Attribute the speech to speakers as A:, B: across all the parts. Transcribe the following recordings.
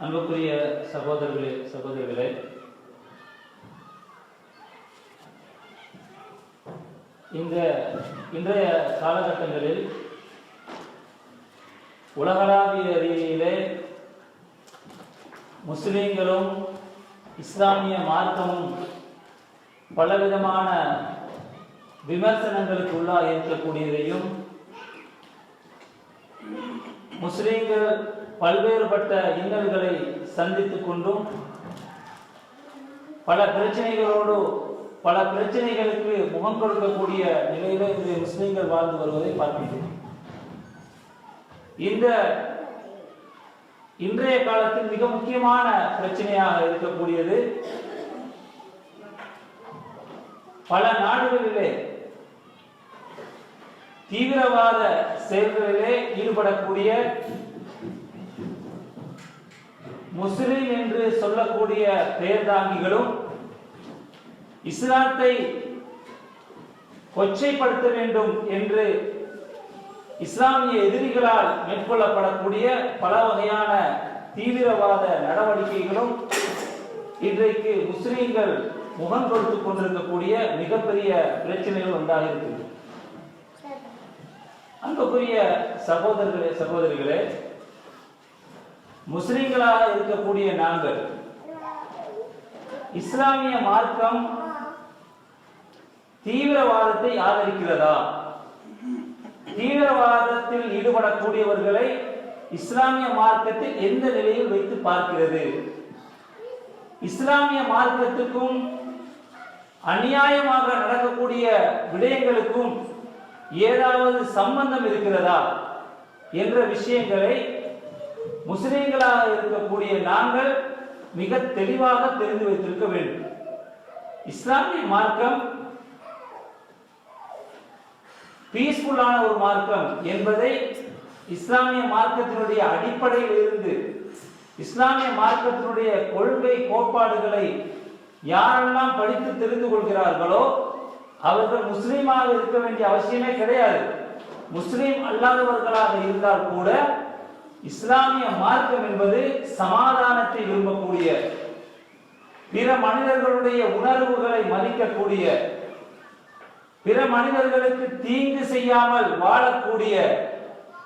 A: அன்புக்குரிய சகோதரர்களே சகோதரிகளே இந்த இன்றைய காலகட்டங்களில் உலகளாவிய ரீதியிலே முஸ்லிம்களும் இஸ்லாமிய மார்க்கமும் பலவிதமான விமர்சனங்களுக்கு உள்ளாக இருக்கக்கூடியதையும் முஸ்லிம்கள் பல்வேறுபட்ட இன்னல்களை சந்தித்துக் கொண்டும். பல பிரச்சனைகளோடு பல பிரச்சனைகளுக்கு முகம் கொடுக்கக்கூடிய நிலையில இன்று முஸ்லிம்கள் வாழ்ந்து வருவதை பார்க்கின்றோம். இந்த இன்றைய காலத்தில் மிக முக்கியமான பிரச்சனையாக இருக்கக்கூடியது பல நாடுகளிலே தீவிரவாத செயல்களிலே ஈடுபடக்கூடிய முஸ்லிம் என்று சொல்லக்கூடிய பெயர்தாங்கிகளும் இஸ்லாத்தை கொச்சைப்படுத்த வேண்டும் என்று இஸ்லாமிய எதிரிகளால் மேற்கொள்ளப்படக்கூடிய பல வகையான தீவிரவாத நடவடிக்கைகளும் இன்றைக்கு முஸ்லீம்கள் முகம் கொடுத்து கொண்டிருக்கக்கூடிய மிகப்பெரிய பிரச்சனைகள் ஒன்றாக இருக்குது அன்புக்குரிய சகோதரர்களே சகோதரிகளே முஸ்லிம்களாக இருக்கக்கூடிய நாங்கள். இஸ்லாமிய மார்க்கம் தீவிரவாதத்தை ஆதரிக்கிறதா? தீவிரவாதத்தில் ஈடுபடக்கூடியவர்களை இஸ்லாமிய மார்க்கத்தில் எந்த நிலையில் வைத்து பார்க்கிறது? இஸ்லாமிய மார்க்கத்துக்கும் அநியாயமாக நடக்கக்கூடிய விடயங்களுக்கும் ஏதாவது சம்பந்தம் இருக்கிறதா? என்ற விஷயங்களை முஸ்லிம்களாக இருக்கக்கூடிய நாங்கள் மிக தெளிவாக தெரிந்து வைத்திருக்க வேண்டும். இஸ்லாமிய மார்க்கம் பீஸ்ஃபுல்லான ஒரு மார்க்கம் என்பதை இஸ்லாமிய மார்க்கத்தினுடைய அடிப்படையில் இருந்து இஸ்லாமிய மார்க்கத்தினுடைய கொள்கை கோட்பாடுகளை யாரெல்லாம் படித்து தெரிந்து கொள்கிறார்களோ அவர்கள் முஸ்லீமாக இருக்க வேண்டிய அவசியமே கிடையாது. முஸ்லீம் அல்லாதவர்களாக இருந்தால் கூட இஸ்லாமிய மார்க்கம் என்பது சமாதானத்தை விரும்பக்கூடிய பிற மனிதர்களுடைய உணர்வுகளை மதிக்கக்கூடிய பிற மனிதர்களுக்கு தீங்கு செய்யாமல் வாழக்கூடிய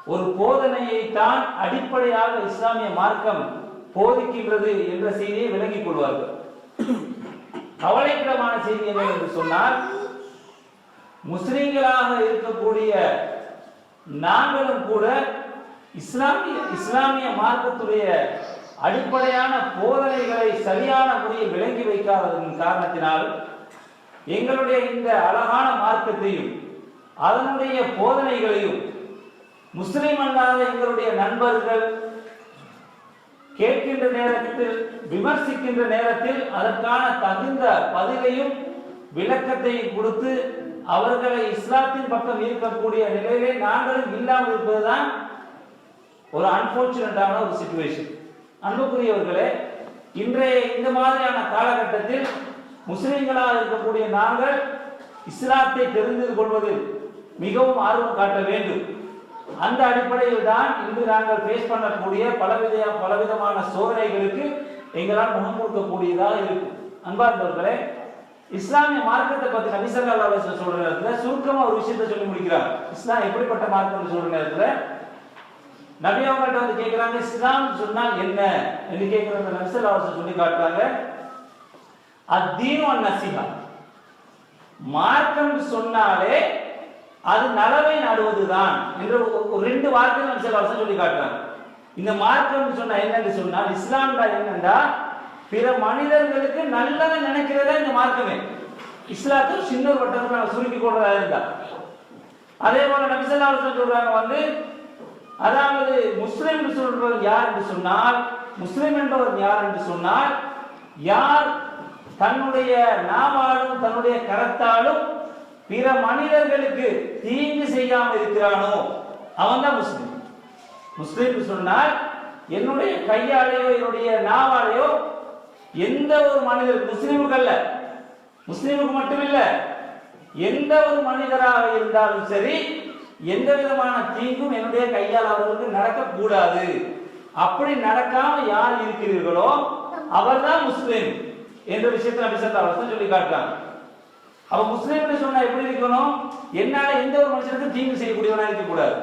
A: ஒரு போதனையை தான் அடிப்படையாக இஸ்லாமிய மார்க்கம் போதிக்கின்றது என்ற செய்தியை விளங்கிக் கொள்வார்கள். கவலைக்கிடமான செய்தி என்ன என்று சொன்னால் முஸ்லிம்களாக இருக்கக்கூடிய நாங்களும் கூட இஸ்லாமிய இஸ்லாமிய மார்க்கத்துடைய அடிப்படையான போதனைகளை சரியான முறையில் விளங்கி வைக்காததன் காரணத்தினால் எங்களுடைய இந்த அழகான மார்க்கத்தையும் அதனுடைய போதனைகளையும் முஸ்லிம் அல்லாத எங்களுடைய நண்பர்கள் கேட்கின்ற நேரத்தில் விமர்சிக்கின்ற நேரத்தில் அதற்கான தகுந்த பதிலையும் விளக்கத்தையும் கொடுத்து அவர்களை இஸ்லாத்தின் பக்கம் ஈர்க்கக்கூடிய நிலையிலே நாங்களும் இல்லாமல் இருப்பதுதான் ஒரு அன்பார்ச்சுனேட்டான ஒரு சுச்சுவேஷன் அன்புக்குரியவர்களே இன்றைய இந்த மாதிரியான காலகட்டத்தில் முஸ்லிம்களாக இருக்கக்கூடிய நாங்கள் இஸ்லாத்தை தெரிந்து கொள்வதில் மிகவும் ஆர்வம் காட்ட வேண்டும். அந்த அடிப்படையில் தான் இன்று நாங்கள் ஃபேஸ் பண்ணக்கூடிய பலவித பலவிதமான சோதனைகளுக்கு எங்களால் முகம் கொடுக்கக்கூடியதாக இருக்கும். அன்பார்ந்தவர்களே இஸ்லாமிய மார்க்கத்தை பத்தி நபி ஸல்லல்லாஹு சொல்ற நேரத்தில் சுருக்கமா ஒரு விஷயத்தை சொல்லி முடிக்கிறார். இஸ்லாம் எப்படிப்பட்ட மார்க்கம் சொல்ற நேரத்தில் நபி அவங்கள்ட்ட வந்து கேட்கிறாங்க இஸ்லாம் சொன்னால் என்ன? என்று கேட்கிற அந்த நபி சொல்லி காட்டுறாங்க. அத்தீனு நசிஹா மார்க்கம் சொன்னாலே அது நலவை நடுவதுதான் என்று ஒரு- ரெண்டு வார்த்தைகள் நபி ஸல்லல்லாஹு சொல்லி காட்டுறாங்க. இந்த மார்க்கம் சொன்னா என்னன்னு சொன்னால் இஸ்லாம்டா என்னண்டா பிற மனிதர்களுக்கு நல்லதை நினைக்கிறதா இந்த மார்க்கமே. இஸ்லாத்தில் சின்ன ஒரு வட்டத்தில் சுருக்கி கொள்றதா இருந்தா. அதே போல நபிசல்லா சொல்றாங்க வந்து அதாவது முஸ்லிம் என்று சொல்றவர் யார் என்று சொன்னால் முஸ்லிம் என்பவர் யார் என்று சொன்னால் யார் தன்னுடைய நாவாலும் தன்னுடைய கரத்தாலும் பிற மனிதர்களுக்கு தீங்கு செய்யாமல் இருக்கிறானோ அவன் தான் முஸ்லிம் முஸ்லிம் சொன்னால் என்னுடைய கையாலேயோ என்னுடைய நாவாலேயோ எந்த ஒரு மனிதர் முஸ்லிமுக்கு அல்ல முஸ்லிமுக்கு மட்டுமில்ல எந்த ஒரு மனிதராக இருந்தாலும் சரி எந்த விதமான தீங்கும் என்னுடைய கையால் அவர்களுக்கு நடக்கக்கூடாது. அப்படி நடக்காம யார் இருக்கிறீர்களோ அவர்தான் முஸ்லிம் என்ற விஷயத்தை நபி ஸல்லல்லாஹு சொல்லி காட்டுறாங்க. அப்ப முஸ்லிம் சொன்னா எப்படி இருக்கணும்? என்னால எந்த ஒரு மனுஷனுக்கும் தீங்கு செய்யக்கூடியவனா இருக்க கூடாது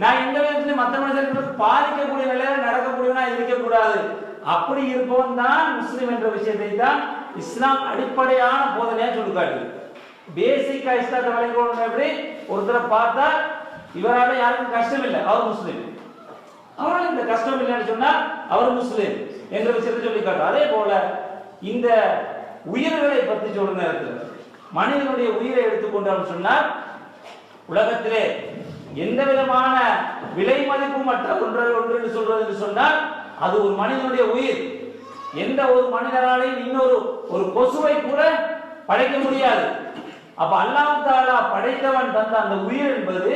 A: நான் எந்த விதத்திலும் மற்ற மனுஷர்களுக்கு பாதிக்கக்கூடிய நிலையில நடக்கக்கூடியவனா இருக்கக்கூடாது. அப்படி இருப்பவன் தான் முஸ்லிம் என்ற விஷயத்தை தான் இஸ்லாம் அடிப்படையான போதனையா சொல்லி காட்டுது. பேசிக்கா இஸ்லாத்தை வழங்கணும் எப்படி ஒருத்தரை பார்த்தா இவரால யாருக்கும் கஷ்டம் இல்லை அவர் முஸ்லீம். அவரால் இந்த கஷ்டம் இல்லைன்னு சொன்னா அவர் முஸ்லீம் என்ற விஷயத்தை சொல்லி காட்டும். அதே போல இந்த உயிர்களை பற்றி சொல்ற நேரத்தில் மனிதனுடைய உயிரை எடுத்துக்கொண்டோம்னு சொன்னால் உலகத்திலே எந்த விதமான விலை மதிப்புமற்ற ஒன்று ஒன்று என்று சொல்றது என்று சொன்னால் அது ஒரு மனிதனுடைய உயிர். எந்த ஒரு மனிதனாலையும் இன்னொரு ஒரு கொசுவை கூட படைக்க முடியாது. அப்ப அல்லாஹாலா படைத்தவன் தந்த அந்த உயிர் என்பது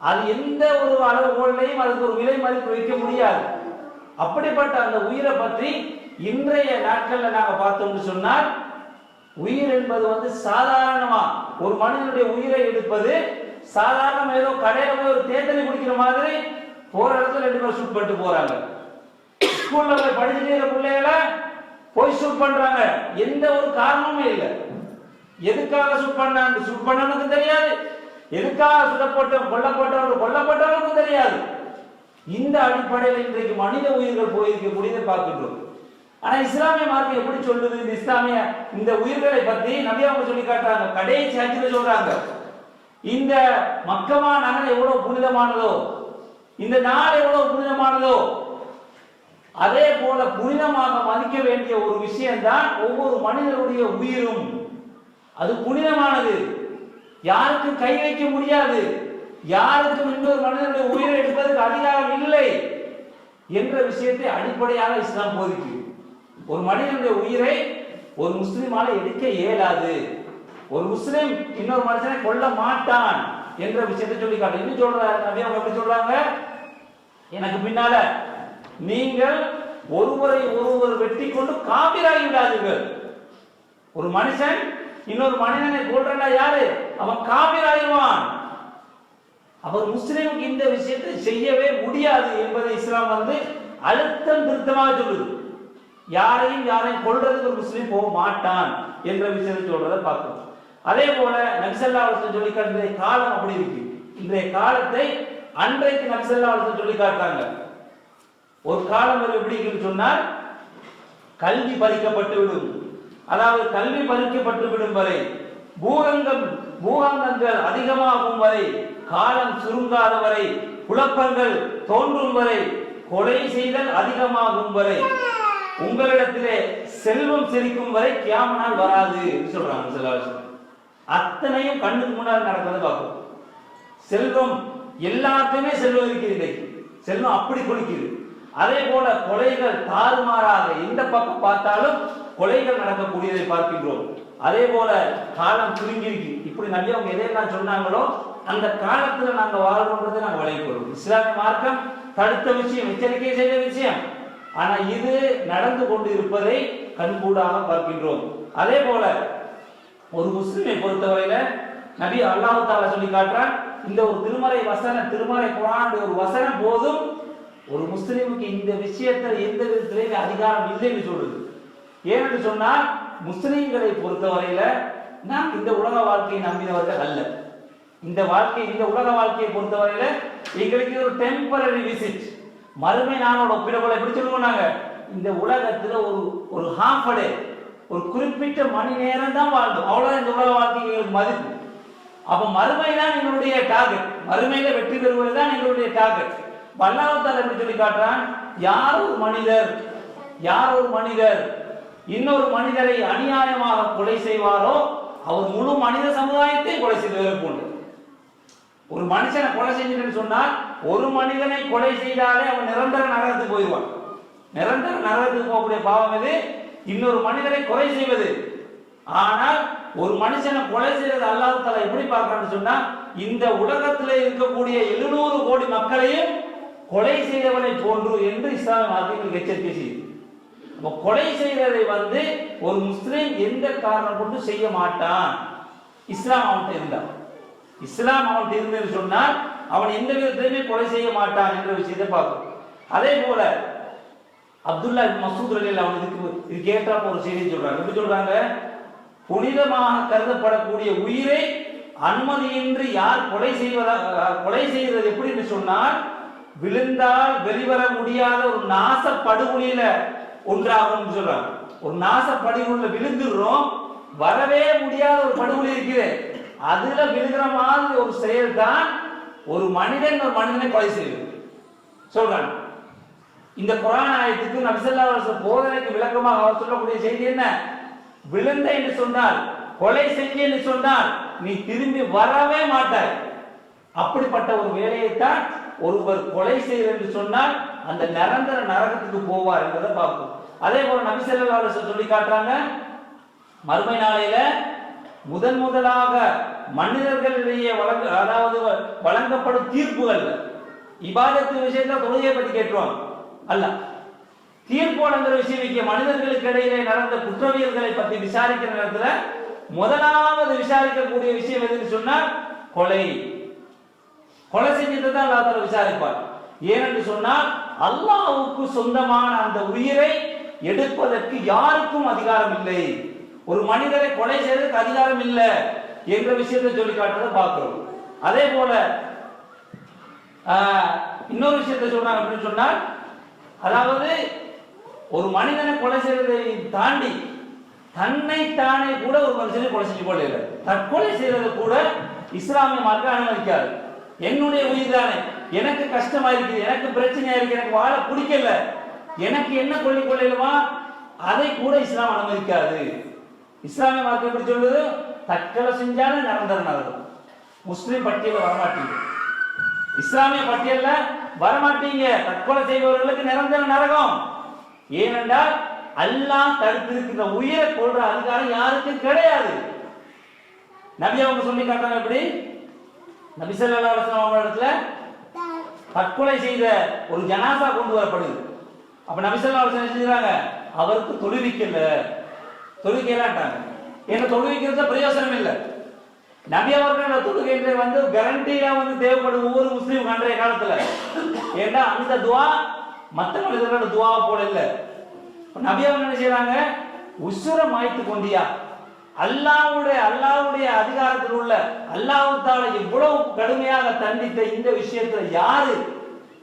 A: அது எந்த ஒரு அளவுகோலையும் அதுக்கு ஒரு விலை மதிப்பு வைக்க முடியாது. அப்படிப்பட்ட அந்த உயிரை பற்றி இன்றைய நாட்கள்ல நாங்க பார்த்தோம்னு சொன்னால் உயிர் என்பது வந்து சாதாரணமா ஒரு மனிதனுடைய உயிரை எடுப்பது சாதாரண ஏதோ கடையில போய் ஒரு தேத்தனி குடிக்கிற மாதிரி போற இடத்துல ரெண்டு பேரும் ஷூட் பண்ணிட்டு போறாங்க. ஸ்கூல்ல போய் படிச்சுட்டு இருக்கிற பிள்ளைகளை போய் ஷூட் பண்றாங்க. எந்த ஒரு காரணமுமே இல்லை. எதுக்காக ஷூட் பண்ணாங்க ஷூட் பண்ணவனுக்கு தெரியாது. எதுக்காக சுடப்பட்ட கொல்லப்பட்டவர்கள் கொல்லப்பட்டவனுக்கும் தெரியாது. இந்த அடிப்படையில் இன்றைக்கு மனித உயிர்கள் போயிருக்கக்கூடியதை பார்க்கின்றோம். ஆனா இஸ்லாமிய மார்க்கம் எப்படி சொல்லுது? இந்த இஸ்லாமிய இந்த உயிர்களை பத்தி நபி அவங்க சொல்லி காட்டுறாங்க. கடைசி அஞ்சுல சொல்றாங்க. இந்த மக்கமா நகர் எவ்வளவு புனிதமானதோ இந்த நாள் எவ்வளவு புனிதமானதோ அதே போல புனிதமாக மதிக்க வேண்டிய ஒரு விஷயம்தான் ஒவ்வொரு மனிதனுடைய உயிரும். அது புனிதமானது. யாருக்கும் கை வைக்க முடியாது. யாருக்கும் இன்னொரு மனிதனுடைய உயிரை எடுப்பதற்கு அதிகாரம் இல்லை என்ற விஷயத்தை அடிப்படையாக இஸ்லாம் போதிக்கு ஒரு மனிதனுடைய உயிரை ஒரு முஸ்லிமால எடுக்க இயலாது. ஒரு முஸ்லிம் இன்னொரு மனுஷனை கொல்ல மாட்டான் என்ற விஷயத்தை சொல்லி காட்டு இன்னும் சொல்றாரு நபி அவங்க எப்படி சொல்றாங்க? எனக்கு பின்னால நீங்கள் ஒருவரை ஒருவர் வெட்டி கொண்டு காபிராகி விடாதீர்கள் ஒரு மனுஷன் இன்னொரு மனிதனை கொல்றா யாரு? அவன் காபிராகிடுவான் அவர் முஸ்லீமுக்கு இந்த விஷயத்தை செய்யவே முடியாது என்பதை இஸ்லாம் வந்து அழுத்தம் திருத்தமாக சொல்லுது. யாரையும் யாரையும் கொல்றதுக்கு ஒரு முஸ்லீம் போக மாட்டான் என்ற விஷயத்தை சொல்றதை பார்க்கணும். அதே போல நபிசல்லா அவர்கள் சொல்லி காட்டுற காலம் அப்படி இருக்கு. இன்றைய காலத்தை அன்றைக்கு நபிசல்லா அவர்கள் சொல்லி காட்டாங்க ஒரு காலம் எப்படி இருக்குன்னு சொன்னால் கல்வி பறிக்கப்பட்டு விடும். அதாவது கல்வி பறிக்கப்பட்டு விடும் வரை பூகங்கம் பூகங்கங்கள் அதிகமாகும் வரை காலம் சுருங்காத வரை குழப்பங்கள் தோன்றும் வரை கொலை செய்தல் அதிகமாகும் வரை உங்களிடத்திலே செல்வம் செழிக்கும் வரை கியாமனால் வராது சொல்றாங்க சில அத்தனையும் கண்ணுக்கு முன்னால் நடக்கிறத பார்க்கும் செல்வம் எல்லாத்தையுமே செல்வம் இருக்கிறது செல்வம் அப்படி குளிக்குது. அதே போல கொலைகள் தாறுமாறாக எந்த பக்கம் பார்த்தாலும் கொலைகள் நடக்கக்கூடியதை பார்க்கின்றோம். அதே போல காலம் சுருங்கிருக்கு இப்படி நபி அவங்க எதையெல்லாம் சொன்னாங்களோ அந்த காலத்துல நாங்க வாழ்றோன்றதை நாங்க விளைவிக்கிறோம் இஸ்லாமிய மார்க்கம் தடுத்த விஷயம் எச்சரிக்கை செய்த விஷயம். ஆனா இது நடந்து கொண்டு இருப்பதை கண்கூடாக பார்க்கின்றோம். அதே போல ஒரு முஸ்லிமை பொறுத்தவரையில நபி அல்லாஹு தாலா சொல்லி காட்டுறான் இந்த ஒரு திருமறை வசனம் திருமறை குரான் ஒரு வசனம் போதும் ஒரு முஸ்லிமுக்கு இந்த விஷயத்தில் எந்த விதத்திலையும் அதிகாரம் இல்லைன்னு சொல்லுது ஏன்னு சொன்னால் முஸ்லீம்களை பொறுத்தவரையில நாம் இந்த உலக வாழ்க்கையை நம்பினவர்கள் அல்ல. இந்த வாழ்க்கை இந்த உலக வாழ்க்கையை பொறுத்தவரையில எங்களுக்கு ஒரு டெம்பரரி விசிட் மறுமை நானோட ஒப்பிடப்பட எப்படி சொல்லுவோம் நாங்க? இந்த உலகத்துல ஒரு ஒரு ஹாஃப் டே ஒரு குறிப்பிட்ட மணி நேரம் தான் வாழ்ந்தோம். அவ்வளவுதான் இந்த உலக வாழ்க்கை எங்களுக்கு மதிப்பு. அப்ப மறுமை தான் எங்களுடைய டார்கெட் மறுமையில வெற்றி பெறுவது தான் எங்களுடைய டார்கெட் வல்லாவத்தால் எப்படி சொல்லி காட்டுறான்? யார் ஒரு மனிதர்? யார் ஒரு மனிதர்? இன்னொரு மனிதரை அநியாயமாக கொலை செய்வாரோ அவர் முழு மனித சமுதாயத்தை கொலை செய்தவரை போன்று ஒரு மனுஷனை கொலை செஞ்சுன்னு சொன்னால் ஒரு மனிதனை கொலை செய்தாலே அவன் நிரந்தர நரகத்துக்கு போயிடுவான். நிரந்தர நரகத்துக்கு போகக்கூடிய பாவம் எது? இன்னொரு மனிதனை கொலை செய்வது. ஆனால் ஒரு மனுஷனை கொலை செய்யறது அல்லாஹ் தஆலா எப்படி பார்க்கறான்னு சொன்னா இந்த உலகத்தில் இருக்கக்கூடிய எழுநூறு கோடி மக்களையும் கொலை செய்தவனை போன்று என்று இஸ்லாமிய மார்க்கத்தில் எச்சரிக்கை செய்யுது. கொலை செய்கிறதை வந்து ஒரு முஸ்லீம் எந்த காரணம் கொண்டு செய்ய மாட்டான். இஸ்லாம் அவன்கிட்ட இருந்தான். இஸ்லாம் அவன்கிட்ட இருந்தது சொன்னால் அவன் எந்த விதத்திலுமே கொலை செய்ய மாட்டான் என்ற விஷயத்தை பார்க்கும் அதே போல அப்துல்லா மசூத் ரலியல்லாஹு அவன் இதுக்கு இதுக்கு ஏற்றாப்ப ஒரு செய்தி சொல்றாங்க. எப்படி சொல்றாங்க? புனிதமாக கருதப்படக்கூடிய உயிரை அனுமதியின்றி யார் கொலை செய்வதா கொலை செய்வது எப்படின்னு சொன்னால் விழுந்தால் வெளிவர முடியாத ஒரு நாச படுகொலையில ஒன்றாகும் சொல்றாங்க. ஒரு நாச படுகொலியில விழுந்துடுறோம் வரவே முடியாத ஒரு படுகொலி இருக்குது. அதுல விழுகிற மாதிரி ஒரு செயல் தான் ஒரு மனிதன் ஒரு மனிதனை கொலை செய்வது சொல்றாங்க. இந்த குரான் ஆயத்துக்கு நபிசல்லா போதனைக்கு விளக்கமாக அவர் சொல்லக்கூடிய செய்தி என்ன? விழுந்த என்று சொன்னால் கொலை செஞ்சு என்று சொன்னால் நீ திரும்பி வரவே மாட்டாய். அப்படிப்பட்ட ஒரு வேலையைத்தான் ஒருவர் கொலை செய்ய என்று சொன்னால் அந்த நிரந்தர நரகத்துக்கு போவார் என்பதை பார்ப்போம். அதே போல நபிசல்லா சொல்லி காட்டுறாங்க மறுமை நாளையில முதன் முதலாக மனிதர்களிடையே வழங்க அதாவது வழங்கப்படும் தீர்ப்புகள் இபாதத்து விஷயத்துல தொழுகையை பற்றி கேட்டுருவாங்க. அல்ல தீர்ப்பு வழங்குற விஷயம் மனிதர்களுக்கு இடையிலே நடந்த குற்றவியல்களை பற்றி விசாரிக்கிற நேரத்துல முதலாவது விசாரிக்கக்கூடிய விஷயம் எதுன்னு சொன்னா கொலை. கொலை செஞ்சதை தான் விசாரிப்பார் ஏனென்று சொன்னால் அல்லாவுக்கு சொந்தமான அந்த உயிரை எடுப்பதற்கு யாருக்கும் அதிகாரம் இல்லை. ஒரு மனிதரை கொலை செய்வதற்கு அதிகாரம் இல்லை என்ற விஷயத்தை சொல்லி காட்டுறதை பார்க்கிறோம். அதே போல ஆஹ், இன்னொரு விஷயத்தை சொல்றாங்க அப்படின்னு சொன்னால் அதாவது ஒரு மனிதனை கொலை செய்வதை தாண்டி தன்னை தானே கூட ஒரு மனுஷனை கொலை செஞ்சு கொள்ளையில தற்கொலை செய்வதை கூட இஸ்லாமிய மார்க்க அனுமதிக்காது. என்னுடைய உயிர் தானே எனக்கு கஷ்டமா இருக்குது எனக்கு பிரச்சனையா இருக்கு எனக்கு வாழ பிடிக்கல. எனக்கு என்ன கொள்ளி கொள்ளையிலுமா? அதை கூட இஸ்லாம் அனுமதிக்காது. இஸ்லாமிய மார்க்கம் எப்படி சொல்லுது? தற்கொலை செஞ்சாலும் நிரந்தர முஸ்லீம் முஸ்லிம் பட்டியலில் வரமாட்டீங்க. இஸ்லாமிய பட்டியல்ல வரமாட்டீங்க. தற்கொலை செய்பவர்களுக்கு நிரந்தர நரகம். ஏனென்றால் அல்லாஹ் இருக்கிற உயிரை கொள்ற அதிகாரம் யாருக்கும் கிடையாது. நபி அவங்க சொல்லி காட்டாங்க எப்படி? நபி ஸல்லல்லாஹு அவங்க இடத்துல தற்கொலை செய்த ஒரு ஜனாசா கொண்டு வரப்படுது. அப்ப நபிசல்லா ஸல்லல்லாஹு அலைஹி அவருக்கு தொழுவிக்கல தொழுவிக்கலான்ட்டாங்க ஏன்னா தொழுவிக்கிறது பிரயோசனம் இல்லை. நபி அவர்கள் தொழுகைன்றது வந்து கரண்டியா வந்து தேவைப்படும் ஒவ்வொரு முஸ்லீம் அன்றைய காலத்துல. ஏன்னா அந்த துவா மற்ற மனிதர்களோட துவா போல இல்லை. நபி அவங்க என்ன செய்யறாங்க உசுரம் மாய்த்து கொண்டியா? அல்லாவுடைய அல்லாவுடைய அதிகாரத்தில் உள்ள அல்லாவுத்தால எவ்வளவு கடுமையாக தண்டித்த இந்த விஷயத்துல யாரு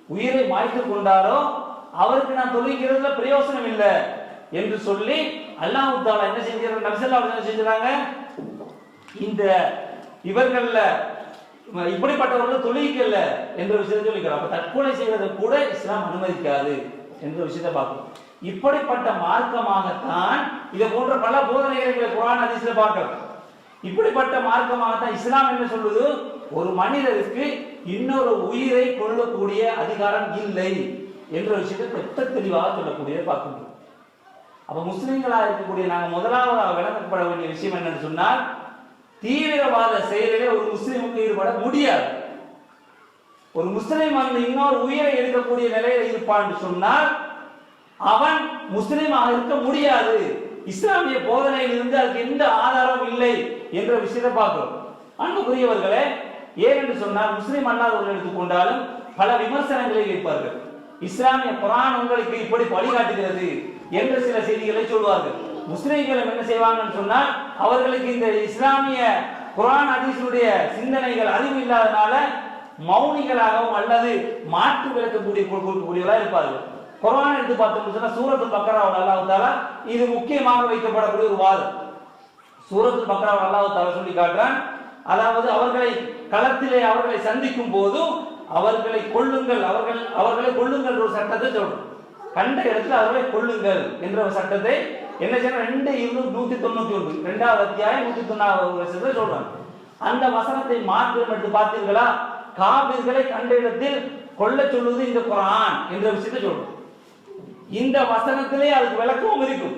A: உயிரை மாய்த்து கொண்டாரோ அவருக்கு நான் தொழுகிறதுல பிரயோசனம் இல்லை என்று சொல்லி அல்லாஹ்வுத்தால என்ன செஞ்சாங்க நபிசல்லா என்ன செஞ்சாங்க இந்த இவர்கள்ல இப்படிப்பட்டவர்கள் தொழில்கள்ல என்ற விஷயத்தை சொல்லிக்கிறோம் அப்ப தற்கொலை செய்வதை கூட இஸ்லாம் அனுமதிக்காது என்ற விஷயத்தை பார்க்கணும். இப்படிப்பட்ட மார்க்கமாகத்தான் இதை போன்ற பல போதனைகளை குரான் அதிசல பார்க்கலாம் இப்படிப்பட்ட மார்க்கமாகத்தான் இஸ்லாம் என்ன சொல்லுது? ஒரு மனிதருக்கு இன்னொரு உயிரை கொள்ளக்கூடிய அதிகாரம் இல்லை என்ற விஷயத்தை பெற்ற தெளிவாக சொல்லக்கூடிய பார்க்கின்றோம். அப்ப முஸ்லிம்களா இருக்கக்கூடிய நாங்க முதலாவதாக விளக்கப்பட வேண்டிய விஷயம் என்னன்னு சொன்னால் தீவிரவாத செயலிலே ஒரு முஸ்லீமுக்கு ஈடுபட முடியாது. ஒரு முஸ்லீம் அந்த இன்னொரு உயிரை எடுக்கக்கூடிய நிலையில இருப்பான்னு சொன்னால் அவன் முஸ்லீமாக இருக்க முடியாது. இஸ்லாமிய போதனையில் இருந்து அதுக்கு எந்த ஆதாரமும் இல்லை என்ற விஷயத்தை பார்க்கிறோம். அன்புக்குரியவர்களே ஏனென்று சொன்னால் முஸ்லீம் அல்லாதவர்கள் எடுத்துக்கொண்டாலும் பல விமர்சனங்களை கேட்பார்கள். இஸ்லாமிய குரான் உங்களுக்கு இப்படி வழிகாட்டுகிறது என்ற சில செய்திகளை சொல்வார்கள். முஸ்லிம்களும் என்ன செய்வாங்கன்னு சொன்னால் அவர்களுக்கு இந்த இஸ்லாமிய குரான் அதிசனுடைய சிந்தனைகள் அறிவு இல்லாதனால மௌனிகளாகவும் அல்லது மாற்று விளக்கக்கூடிய கூடியவராக இருப்பார்கள். குரான் எடுத்து பார்த்தோம்னு சொன்னா சூரத்து பக்கராவோட அல்லாஹ் தாலா இது முக்கியமாக வைக்கப்படக்கூடிய ஒரு வாதம். சூரத்து பக்கராவோட அல்லாஹ் தாலா சொல்லி காட்டுறான். அதாவது அவர்களை களத்திலே அவர்களை சந்திக்கும் போது அவர்களை கொள்ளுங்கள் அவர்கள் அவர்களை கொள்ளுங்கள் ஒரு சட்டத்தை சொல்றோம். கண்ட இடத்துல அவர்களை கொள்ளுங்கள் என்ற ஒரு சட்டத்தை என்ன செய்யணும் ரெண்டு இருநூறு நூத்தி தொண்ணூத்தி ஒன்று ரெண்டாவது அத்தியாயம் நூத்தி தொண்ணூறு வருஷத்தை சொல்றாங்க அந்த வசனத்தை மாற்றம் என்று பார்த்தீர்களா? காவிர்களை கண்ட இடத்தில் கொள்ள சொல்வது இந்த குரான் என்ற விஷயத்தை சொல்றோம். இந்த வசனத்திலே அதுக்கு விளக்கமும் இருக்கும்.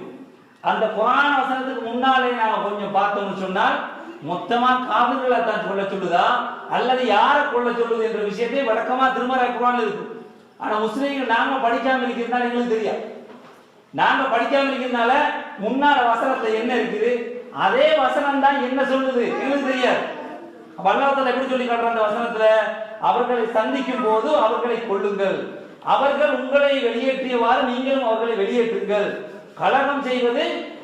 A: அந்த புராண வசனத்துக்கு முன்னாலே நாம கொஞ்சம் பார்த்தோம்னு சொன்னால் மொத்தமா காவிர்களை தான் கொள்ள சொல்லுதா? அல்லது யாரை கொள்ள சொல்லுது என்ற விஷயத்தை விளக்கமா திருமறை குரான் இருக்கும். ஆனா முஸ்லீம்கள் நாங்க படிக்காம இருக்கிறதுனால எங்களுக்கு தெரியாது. நாங்க படிக்காம இருக்கிறதுனால முன்னால வசனத்துல என்ன இருக்குது? அதே வசனம் தான் என்ன சொல்லுது? எங்களுக்கு தெரியாது. வல்லவத்தில் எப்படி சொல்லி காட்டுற அந்த வசனத்துல? அவர்களை சந்திக்கும் போது அவர்களை கொள்ளுங்கள் அவர்கள் உங்களை வெளியேற்றியவாறு நீங்களும் அவர்களை வெளியேற்றுங்கள். கலகம் செய்வது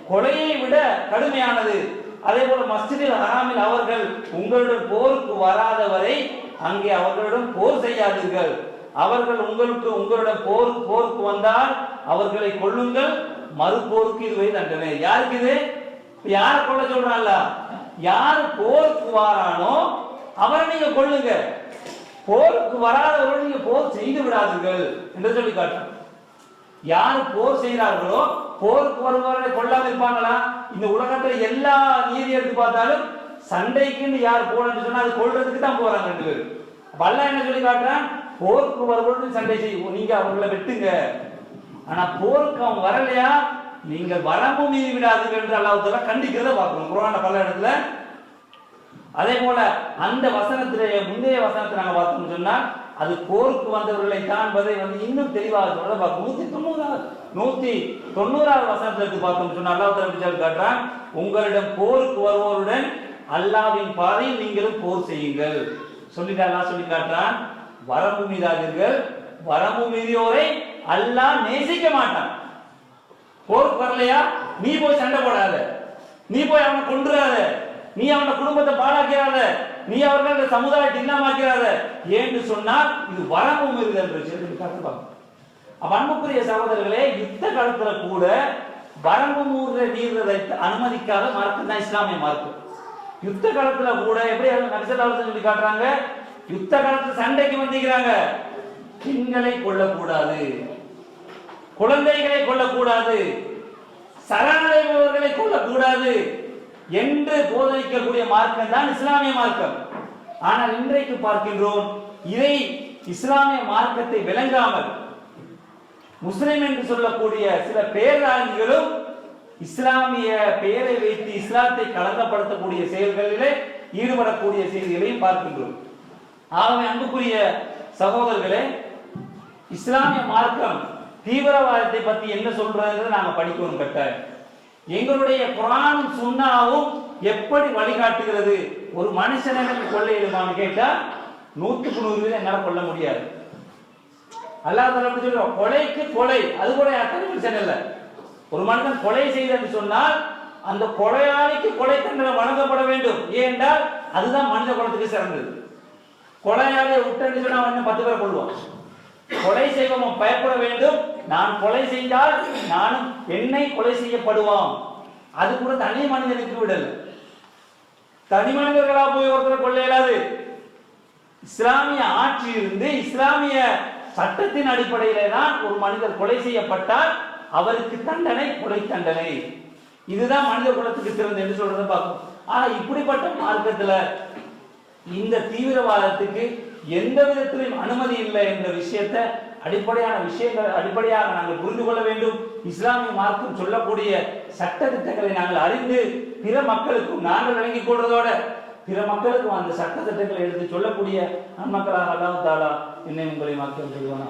A: கொலையை விட கடுமையானது. அதே போல மஸ்ஜிதில் ஹராமில் அவர்கள் உங்களுடன் போருக்கு வராதவரை அங்கே அவர்களிடம் போர் செய்யாதீர்கள். அவர்கள் உங்களுக்கு உங்களுடன் போர் போருக்கு வந்தால் அவர்களை கொள்ளுங்கள் மறுபோருக்கு இதுவே தண்டனை. யாருக்கு இது? யார் யார கொல்ல சொல்றான்ல? யார் போருக்கு வாரானோ அவரை நீங்க கொள்ளுங்க போருக்கு வராதவர்கள் நீங்க போர் செய்து விடாதீர்கள் என்று சொல்லி காட்டுறான் யார் போர் செய்கிறார்களோ போருக்கு வருபவர்களை கொள்ளாம இருப்பாங்களா? இந்த உலகத்துல எல்லா நீதி எடுத்து பார்த்தாலும் சண்டைக்குன்னு யார் போறன்னு சொன்னா அது கொள்றதுக்கு தான் போறாங்க ரெண்டு பேரும். வல்ல என்ன சொல்லி காட்டுறான்? போருக்கு வருபவர்கள் சண்டை செய்யும். நீங்க அவர்களை வெட்டுங்க. ஆனா போருக்கு அவன் வரலையா? நீங்கள் வரம்பு மீறி விடாதீர்கள் என்று அல்லாஹ் கண்டிக்கிறத பார்க்கணும். குரான பல இடத்துல அதே போல அந்த வசனத்திலே முந்தைய வசனத்தை நாங்க பார்த்தோம்னு சொன்னா அது போருக்கு வந்தவர்களை தான் என்பதை வந்து இன்னும் தெளிவாக சொல்ல பார்க்கும் நூத்தி தொண்ணூறாவது நூத்தி தொண்ணூறாவது வசனத்தை எடுத்து பார்த்தோம்னு சொன்னா அல்லாஹ் தரப்பிச்சால் காட்டுறான் உங்களிடம் போருக்கு வருவோருடன் அல்லாவின் பாதையில் நீங்களும் போர் செய்யுங்கள். சொல்லிட்டு அல்லாஹ் சொல்லி காட்டுறான் வரம்பு மீதாதீர்கள் வரம்பு மீறியோரை அல்லாஹ் நேசிக்க மாட்டான். போருக்கு வரலையா? நீ போய் சண்டை போடாத. நீ போய் அவனை கொண்டுறாத நீ அவன குடும்பத்தை பாழாக்கிறாத. நீ அவர்களோட சமுதாயத்தை இல்லாமாக்கிறாத. ஏன்னு சொன்னால் இது வரமும் மீறுதல் என்று சொல்லி காட்டுவாங்க அப்ப அன்புக்குரிய சகோதரர்களே யுத்த காலத்துல கூட வரம்பு மீற அனுமதிக்காத மார்க்கம் தான் இஸ்லாமிய மார்க்கம். யுத்த காலத்துல கூட எப்படி நக்சலாவது சொல்லி காட்டுறாங்க? யுத்த காலத்துல சண்டைக்கு வந்திருக்கிறாங்க. பெண்களை கொல்லக்கூடாது. குழந்தைகளை கொல்லக்கூடாது. சரணடைபவர்களை கொல்லக்கூடாது. என்று போதிக்கக்கூடிய மார்க்கம் தான் இஸ்லாமிய மார்க்கம். ஆனால் இன்றைக்கு பார்க்கின்றோம் இதை இஸ்லாமிய மார்க்கத்தை விளங்காமல் முஸ்லிம் என்று சொல்லக்கூடிய சில பேராங்கிகளும் இஸ்லாமிய பெயரை வைத்து இஸ்லாத்தை களங்கப்படுத்தக்கூடிய செயல்களிலே ஈடுபடக்கூடிய செய்திகளையும் பார்க்கின்றோம். ஆகவே அன்புக்குரிய சகோதரர்களே இஸ்லாமிய மார்க்கம் தீவிரவாதத்தை பத்தி என்ன சொல்றதுன்னு நாங்க படிக்கணும் கட்ட எங்களுடைய குரானும் சுண்ணாவும் எப்படி வழிகாட்டுகிறது? ஒரு மனுஷனை கொள்ளையிடுமான்னு கேட்டா நூற்றுக்கு நூறு வீதம் என்னால கொள்ள முடியாது. அல்லாஹ் தஆலா சொல்றோம் கொலைக்கு கொலை. அது கூட அத்தனை பிரச்சனை இல்லை. ஒரு மனிதன் கொலை செய்தன்னு சொன்னால் அந்த கொலையாளிக்கு கொலை தண்டனை வழங்கப்பட வேண்டும். ஏனென்றால் அதுதான் மனித குலத்துக்கு சிறந்தது. கொலையாளியை விட்டேன்னு சொன்னா பத்து பேரை கொள்வோம் கொலை செய்வோம் பயப்பட வேண்டும். நான் கொலை செய்தால் நானும் என்னை கொலை செய்யப்படுவான். அது கூட தனி மனிதனுக்கு விடல. தனி மனிதர்களா போய் ஒருத்தரை கொள்ள இயலாது. இஸ்லாமிய ஆட்சி இருந்து இஸ்லாமிய சட்டத்தின் அடிப்படையிலே தான் ஒரு மனிதர் கொலை செய்யப்பட்டால் அவருக்கு தண்டனை கொலை தண்டனை. இதுதான் மனித குலத்துக்கு சிறந்த என்று சொல்றதை பார்க்கும் ஆனா இப்படிப்பட்ட மார்க்கத்துல இந்த தீவிரவாதத்துக்கு எந்த விதத்திலும் அனுமதி இல்லை என்ற விஷயத்தை அடிப்படையான விஷயங்கள் அடிப்படையாக நாங்கள் புரிந்து கொள்ள வேண்டும். இஸ்லாமிய மார்க்கும் சொல்லக்கூடிய சட்ட திட்டங்களை நாங்கள் அறிந்து பிற மக்களுக்கும் நாங்கள் விளங்கிக் கொள்வதோட பிற மக்களுக்கும் அந்த சட்ட திட்டங்களை எடுத்து சொல்லக்கூடிய நன்மக்களாக அல்லாஹ் தாலா என்னை உங்களை மக்கள் சொல்லுவானா